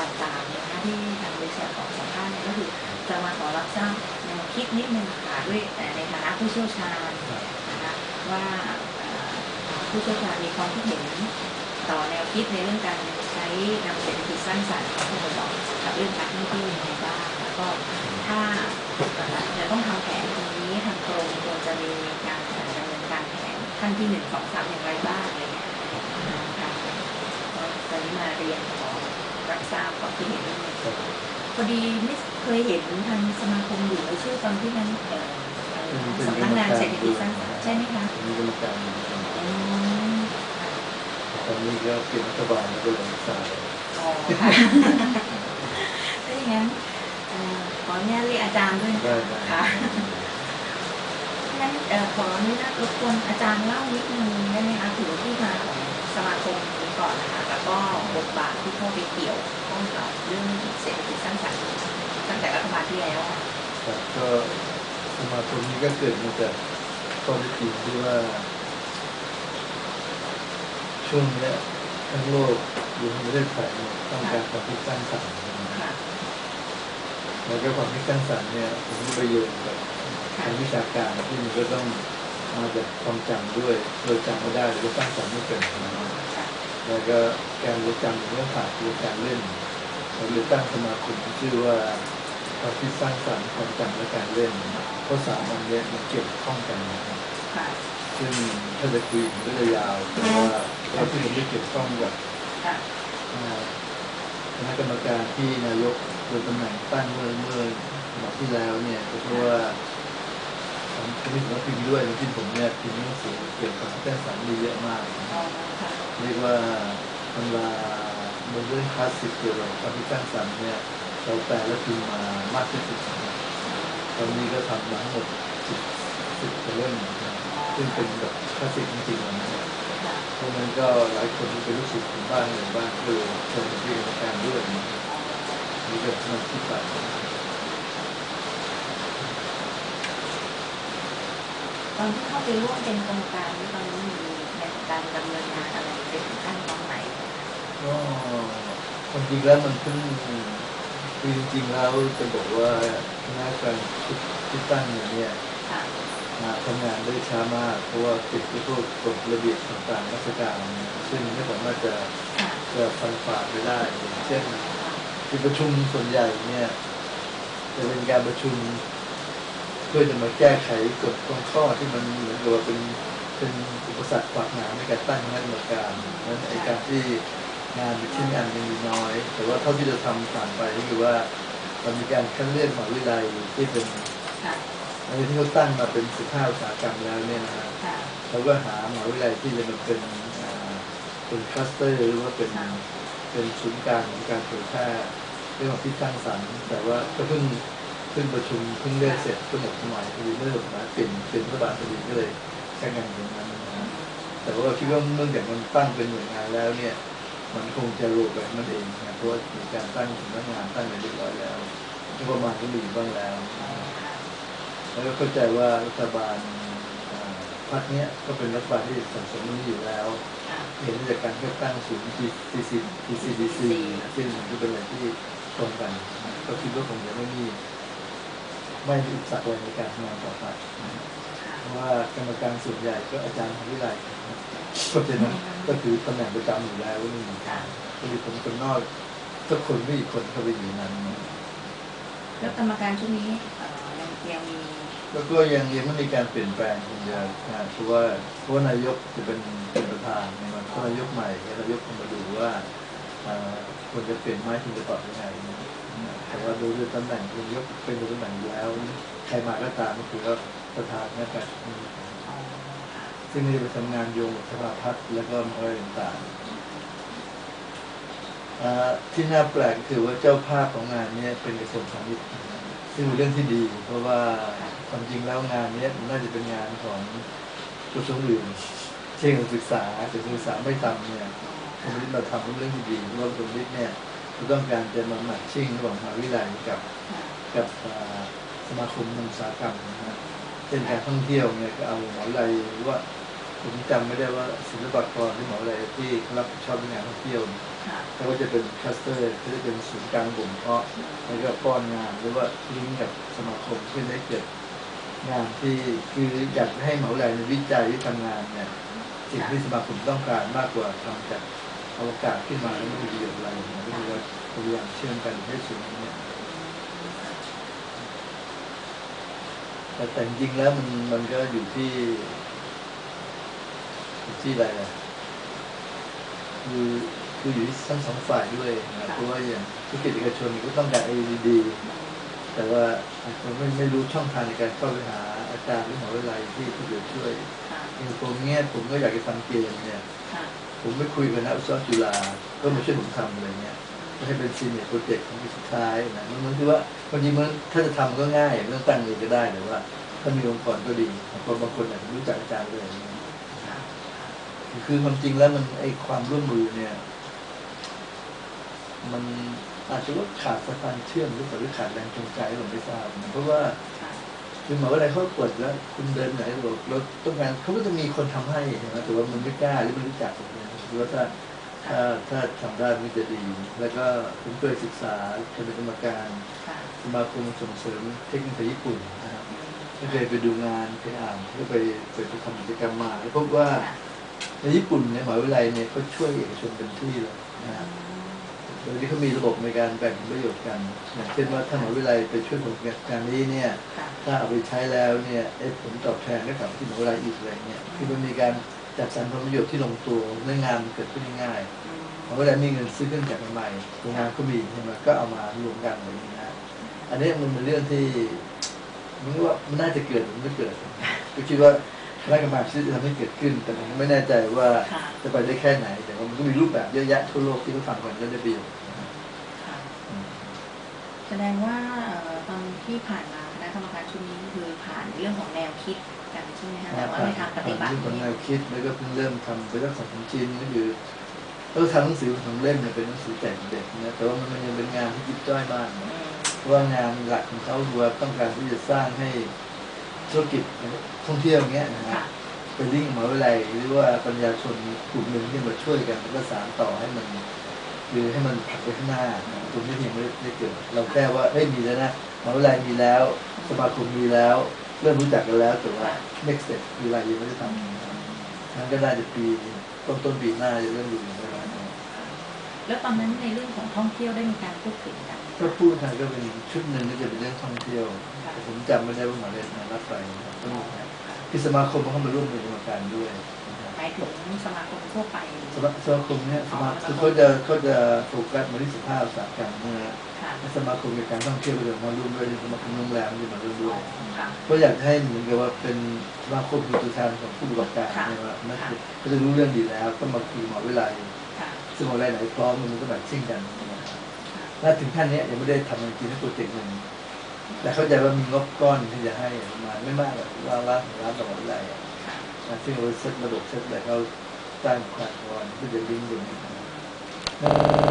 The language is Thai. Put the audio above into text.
ต่างๆเนี่ยนะที่ทางบริษัทของสัมภาษณ์เนี่ยก็คือจะมาขอรับทราบแนวคิดนิดนึงค่ะด้วยแต่ในฐานะผู้เชี่ยวชาญนะคะว่าผู้เชี่ยวชาญมีความคิดเห็นต่อแนวคิดในเรื่องการใช้นำเศรษฐกิจสร้างสรรค์ของผู้บ พอดีไม่เคยเห็นทางสมาคมอยู่ในชื่อตอนที่นั้นเอ่อเอ่อสำนักงานเศรษฐกิจสร้างสรรค์ใช่ไหมคะมีกรรมการอยู่อืมตอนนี้ก็เปลี่ยนรัฐบาลแล้วก็เลยสายอ๋อค่ะถ้าอย่างนั้นเอ่อขออนุญาตเรียกอาจารย์ด้วยนะได้คะได้ค่ะ งั้นเอ่อขออนุญาตรบกวนอาจารย์เล่านิดนึงได้ไหมคะถึงที่มาของสมาคมนี้ ก่อนนะคะแล้วก็บทบาทที่เข้าไปเกี่ยวข้องกับเรื่องเศรษฐกิจสร้างสรรค์ตั้งแต่รัฐบาลที่แล้วอะครับก็สมาคมนี้ก็เกิดมาจากข้อเท็จจริงที่ว่า ช่วงเนี้ยทั้งโลกรวมทั้งประเทศไทยเนี่ยต้องการความคิดสร้างสรรค์ค่ะแล้วก็ความคิดสร้างสรรค์เนี่ยผมมีประโยชน์กับทางวิชาการที่มันก็ต้องมาจากความจำด้วยโดยจำไม่ได้หรือว่าสร้างสรรค์ไม่เป็นค่ะ แล้วก็การรู้จำเรื่องผ่านคือการเล่นเราเลยตั้งสมาคมที่ชื่อว่าความคิดสร้างสรรค์ความจำและการเล่นเพราะสามอันเนี้ยมันเกี่ยวข้องกันนะครับค่ะซึ่งถ้าจะคุยมันก็จะยาวแต่ว่าเราที่มันไม่เกี่ยวข้องกับค่ะอ่าคณะกรรมการที่นายกโดยตำแหน่งตั้งเมื่อเมื่อสมัยที่แล้วเนี่ยก็เพราะว่าผม จะมีศิลปินด้วยที่ผมเนี่ยพิมพ์หนังสือเกี่ยวกับแก้สารมีเยอะมากเรียกว่าตำราบนเรื่องคลาสสิกเกี่ยวกับความคิดสร้างสรรค์เนี่ยเราแปลและพิมพ์มามากที่สุดตอนนี้ก็ทำมาทั้งหมดสิบสิบเล่มซึ่งเป็นแบบคลาสสิกจริงๆนะครับเพราะงั้นก็หลายคนที่เป็นลูกศิษย์ผมบ้างอะไรบ้างก็เลยเชิญมที่กรรมการด้วยนะครับนี่ก็มาที่ไป ตอนที่เข้าไปร่วมเป็นกรรมการนี่ตอนนั้นมีในการดำเนินงานอะไรเป็นขั้นตอนไหนก็ความจริงแล้วมันเพิ่งคือจริงๆแล้วจะบอกว่าคณะการคิดคิดตั้งเนี่ยค่ะมาทำงานได้ช้ามาก เพราะว่าติดที่พวกกฎระเบียบต่างๆราชการเนี่ยซึ่งไม่สามารถจะค่ะจะฟันฝ่าไปได้อย่างเช่นที่ประชุมส่วนใหญ่เนี่ยจะเป็นการประชุม เพื่อจะมาแก้ไขกฎบางข้อที่มันเหมือนกับว่าเป็นเป็นอุปสรรคขวากหนามในการตั้งคณะกรรมการนั้นไอการที่งานเป็นชิ้นงานยังมีน้อย แต่ว่าเท่าที่จะทำผ่านไปก็คือว่ามันมีการคัดเลือกมหาวิทยาลัยที่เป็นค่ะอันนี้ที่เขาตั้งมาเป็นสิบห้าอุตสาหกรรมแล้วเนี่ยนะฮะค่ะเขาก็หามหาวิทยาลัยที่จะมาเป็นอ่าเป็นคลัสเตอร์หรือว่าเป็นเป็นศูนย์กลางของการเผยแพร่เรื่องของที่สร้างสรรค์แต่ว่าก็เพิ่ง เพิ่งประชุมเพิ่งได้เสร็จก็หมดสมัยพอดีเมื่อสมัยเปลี่ยนเปลี่ยนรัฐบาลพอดีก็เลยใช้งานอย่างนั้นนะแต่ว่าคิดว่าเมื่อจากมันตั้งเป็นหน่วยงานแล้วเนี่ย มันคงจะรวมแบบมันเองนะเพราะว่ามีการตั้งสำนักงานตั้งไปเรียบร้อยแล้วงบประมาณก็มีบ้างแล้ว แล้วก็เข้าใจว่ารัฐบาลพรรคเนี้ยก็เป็นรัฐบาลที่สังสมนี้อยู่แล้ว เห็นจากการเลือกตั้งศูนย์ TCC TCDC ซึ่งก็เป็นอะไรที่ตรงกัน ก็คิดว่าคงจะไม่มี ไม่มีอุปสรรคอะไรในการทำงานต่อไปเพราะว่ากรรมการส่วนใหญ่ก็อาจารย์มหาวิทยาลัยเพราะฉะนั้นก็คือตำแหน่งประจำอยู่แล้วนี่ค่ะก็มีคนคนนอกสักคนไม่กี่คนเข้าไปอยู่นั้นแล้วกรรมการชุดนี้เอ่อยังยังมีแล้วก็ยังยังไม่มีการเปลี่ยนแปลงคงจะนะเพราะว่าเพราะว่านายกจะเป็นเป็นประธานในวันเพราะนายกใหม่นายกคงมาดูว่า อ่าควรจะเปลี่ยนไม้ควรจะปรับยังไงแต่ว่าดูด้วยตำแหน่งนายกเป็นตำแหน่งอยู่แล้วใครมาก็ตามก็คือว่าประธานนะครับอ๋อค่ะซึ่งจะไปทำงานโยงสภาพัฒน์แล้วก็อะไรต่างๆที่น่าแปลกคือว่าเจ้าภาพของงานนี้เป็นกระทรวงพาณิชย์ซึ่งเป็นเรื่องที่ดี เพราะว่าความจริงแล้วงานนี้น่าจะเป็นงานของกระทรวงอื่น เช่นการศึกษาแต่การศึกษาไม่ทำเนี่ย คอมมิชมาทำเป็นเรื่องที่ดีเพราะว่าคอมมิชเนี่ยก็ต้องการจะมาแมทชิ่งระหว่างมหาวิทยาลัยกับค่ะกับอ่าสมาคมอุตสาหกรรมนะฮะเช่นการท่องเที่ยวเนี่ยก็เอามหาวิทยาลัยหรือว่าผมจำไม่ได้ว่าศิลปากรที่หมออะไรที่รับผิดชอบเรื่องงานท่องเที่ยวเนี่ยค่ะเขาก็จะเป็นคลัสเตอร์เขาจะเป็นศูนย์กลางบ่มเพาะแล้วก็ป้อนงานหรือว่าลิงก์กับสมาคมเพื่อให้เกิดงานที่คืออยากให้หมออะไรในวิจัยที่ทำงานเนี่ยสิ่งที่สมาคมต้องการมากกว่าทำจาก อวกาศขึ้นมาแล้วไม่มีประโยชน์อะไรเนี่ยก็คือว่าพยายามเชื่อมกันให้สูงเนี่ยแต่แต่จริงๆแล้วมันมันก็อยู่ที่อยู่ที่อะไรอะคือคืออยู่ที่ทั้งสองฝ่ายด้วยนะเพราะว่าอย่างธุรกิจเอกชนก็ต้องการ AED แต่ว่าอาจจะไม่ไม่รู้ช่องทางในการเข้าไปหาอาจารย์หรือหมอวิทยาลัยที่ที่จะช่วยค่ะอย่างผมเนี้ยผมก็อยากจะทำเกมเนี่ยค่ะ ผมไม่คุยกับนักวิศวะจุฬาก็มาช่วยผมทำอะไรเงี้ยให้เป็นซีเนียร์โปรเจกต์ของสุดท้ายนะมันมันคือว่าบางทีมันถ้าจะทำก็ง่ายม่ต้องตั้งเองก็ได้แต่ว่า ถ้ามีองค์กรก็ดีบางคนบางคนอาจจะรู้จักอาจารย์เลยอย่างเงี้ยค่ะคือความจริงแล้วมันไอความร่วมมือเนี่ย มันอาจจะว่าขาดสะพานเชื่อมหรือว่าขาดแรงจูงใจผมไม่ทราบเพราะว่า ค่ะคือหมายว่าอะไรเขาเปิดแล้ว คุณเดินไหนบอกเราต้องการเขาก็จะมีคนทำให้ใช่ไหมแต่ว่ามันไม่กล้าหรือไม่รู้จักเนี่ยหรือว่าถ้าถ้าถ้าทำได้มันจะดี แล้วก็ผมเคยศึกษาเป็นกรรมการค่ะสมาคมส่งเสริมเทคนิคญี่ปุ่นนะครับก็เคยไปดูงานไปอ่านก็ไปไปทำกิจกรรมมาแล้วพบว่าในญี่ปุ่นเนี่ยมหาวิทยาลัยเนี่ยเขาช่วยเอกชนเต็มที่เลยนะฮะโดยที่เขามีระบบในการแบ่งผลประโยชน์กันอย่างเช่นว่าถ้ามหาวิทยาลัยไปช่วยผลงานนี้เนี่ยค่ะ ถ้าเอาไปใช้แล้วเนี่ยไอ้ผลตอบแทนก็กลับที่มหาวิทยาลัยอีกอะไรเงี้ยคือมันมีการจัดสรรผลประโยชน์ที่ลงตัวเรื่องงานมันเกิดขึ้นง่ายอืมๆมหาวิทยาลัยมีเงินซื้อเครื่องจักรใหม่โรงงานก็มีใช่ไหมก็เอามารวมกันอะไรอย่างเงี้ยนะอันนี้มันเป็นเรื่องที่มันก็ว่ามันน่าจะเกิดหรือไม่เกิดก็คิดว่าคณะกรรมการที่จะทำให้เกิดขึ้น แต่ผมไม่แน่ใจว่าค่ะจะไปได้แค่ไหน แต่ว่ามันก็มีรูปแบบเยอะแยะทั่วโลกที่เขาทำกันแล้วได้ประโยชน์นะครับค่ะอืมแสดงว่าเอ่อตอนที่ผ่านมาคณะก รรมการชุดนี้คือผ่านในเรื่องของแนวคิดกันใช่ไหมคะแต่ว่าในทางปฏิบัติเรื่องของแนเนี่ยวคิดแล้วก็เพิ่งเริ่มทำไปรักษาของจีนก็คือก็ทำหนังสือสองเล่มเนี่ยเป็นหนังสือแจกเด็กนะแต่ว่ามันยังเป็นงานที่ยิบย่อยมากอืนะมเพราะว่างานหลักของเขาคือว่าต้องการที่จะสร้างให้ธุรกิจท่องเที่ยวเงี้ยนะฮะค่ะเป็นลิงก์มหาวิทยาลัยหรือว่าปัญญาชนกลุ่มหนึ่งที่มาช่วยกันแล้วก็สานต่อให้มัน คือให้มันผลักไปข้างหน้าตรงนี้ยังไม่ได้เกิดเราแค่ว่าเฮ้ยมีแล้วนะมหาวิทยาลัยมีแล้ว สมาคมมีแล้ว เริ่มรู้จักกันแล้วแต่ว่า next step คืออะไรยังไม่ได้ทำนั่นก็น่าจะปีต้นต้นปีหน้าจะเริ่มดูอย่างไรแล้วตอนนั้นในเรื่องของท่องเที่ยวได้มีการพูดถึงกันไหมก็พูดทางก็เป็นชุดหนึ่งก็จะเป็นเรื่องท่องเที่ยวแต่ผมจำไม่ได้ว่าหมายเลขไหนรับไปนะครับก็มีนะที่สมาคมเขามาร่วมเป็นกรรมการด้วยนะครับ หมายถึงสมาคมทั่วไปสมาสมาคมเนี่ยสมาคือเขาจะเขาจะโฟกัสมาที่สภาพอุตสาหกรรมนะฮะค่ะและสมาคมในการท่องเที่ยวก็จะมาร่วมด้วยสมาคมโรงแรมจะมาร่วมด้วยค่ะก็อยากให้เหมือนกับว่าเป็นสมาคมคือตัวแทนของผู้ประกอบการค่ะเนี่ยว่านักค่ะก็จะรู้เรื่องดีแล้วก็มาคุยหมอวิไลค่ะซึ่งหมอวิไลไหนพร้อมมันก็แบบชิ่งกันนะครับค่ะและถึงขั้นเนี้ยยังไม่ได้ทำจริงๆโปรเจกต์หนึ่งแต่เข้าใจว่ามีงบก้อนที่จะให้ประมาณไม่มากหรอกล้านล้านถึงล้านต่อหมอวิไลอะค่ะ นะซึ่งเราเซตระบบเซตอะไรเขาสร้างแพลตฟอร์มที่จะลิงก์อยู่ใน